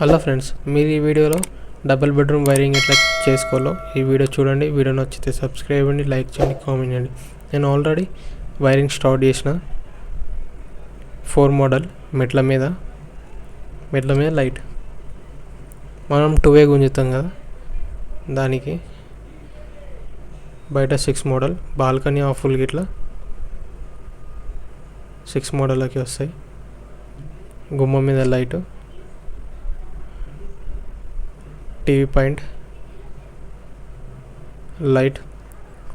Hello friends మీరు ఈ వీడియోలో డబుల్ బెడ్రూమ్ వైరింగ్ ఎట్లా చేసుకోవాలో ఈ వీడియో చూడండి. వీడియో నచ్చితే సబ్స్క్రైబ్ అండి లైక్ చేయండి కామెంట్ చేయండి. నేను ఆల్రెడీ వైరింగ్ స్టార్ట్ చేసిన ఫోర్ మోడల్ మెట్ల మీద మెట్ల మీద లైట్. మనం టూ వే గుంజుతాం కదా దానికి బయట సిక్స్ మోడల్ బాల్కనీ ఆ ఫుల్ గిట్లా సిక్స్ మోడల్కి వస్తాయి. గుమ్మ మీద light. TV point. Light.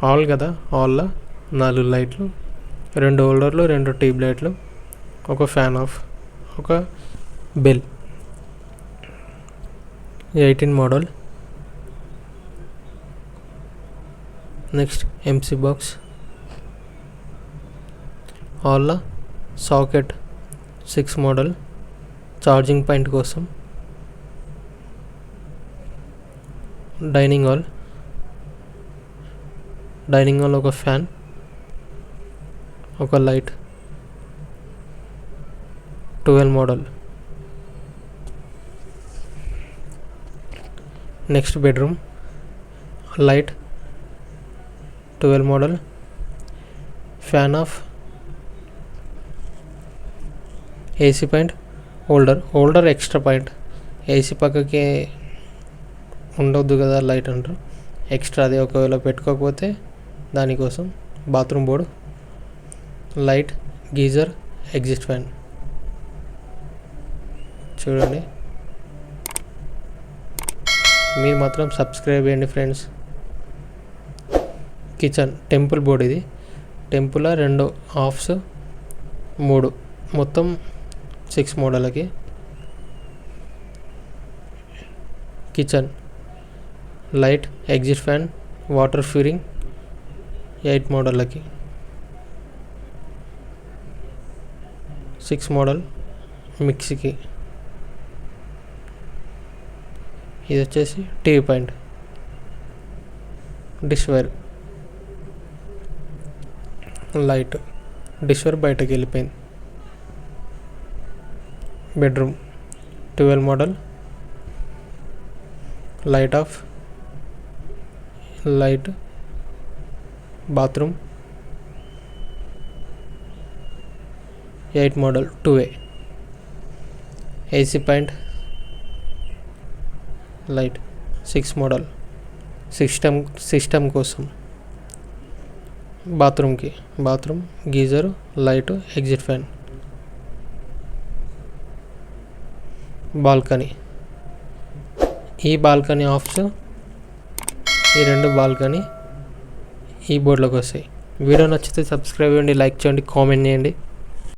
All కదా? ఆల్లో? నాలుగు లైట్లు. రెండు హోల్డర్లు రెండు ట్యూబ్ లైట్లు. ఒక ఫ్యాన్ ఆఫ్. ఒక bell. Eighteen model. Next MC box. ఆల్లా? Socket. Six model. Charging point కోసం. డైనింగ్ హాల్ డైనింగ్ హాల్ ఒక ఫ్యాన్ ఒక light twelve model next bedroom light twelve model fan off AC point holder holder extra point AC పక్కకి ఉండొద్దు కదా light అంటారు. Extra అది ఒకవేళ పెట్టుకోకపోతే దానికోసం bathroom board light geyser exhaust fan చూడండి. మీరు మాత్రం సబ్స్క్రైబ్ చేయండి ఫ్రెండ్స్ కిచెన్ టెంపుల్ బోర్డ్ ఇది. టెంపుల్ రెండు హాఫ్స్ మూడు. మొత్తం six మోడల్కి kitchen light exit fan water ఫ్యూరింగ్ eight మోడళ్ళకి. సిక్స్ మోడల్ మిక్సీకి. ఇది వచ్చేసి TV point. Dishwasher light. Dishwasher బయటకు వెళ్ళిపోయింది. Bedroom. Twelve model. Light off. Light bathroom eight model two A AC point light six model system system కోసం బాత్రూమ్కి bathroom geyser light exit fan balcony ఈ balcony ఆఫ్స్ ఈ రెండు బాల్కనీ ఈ బోర్డులోకి వస్తాయి. వీడియో నచ్చితే సబ్స్క్రైబ్ చేయండి లైక్ చేయండి కామెంట్ చేయండి.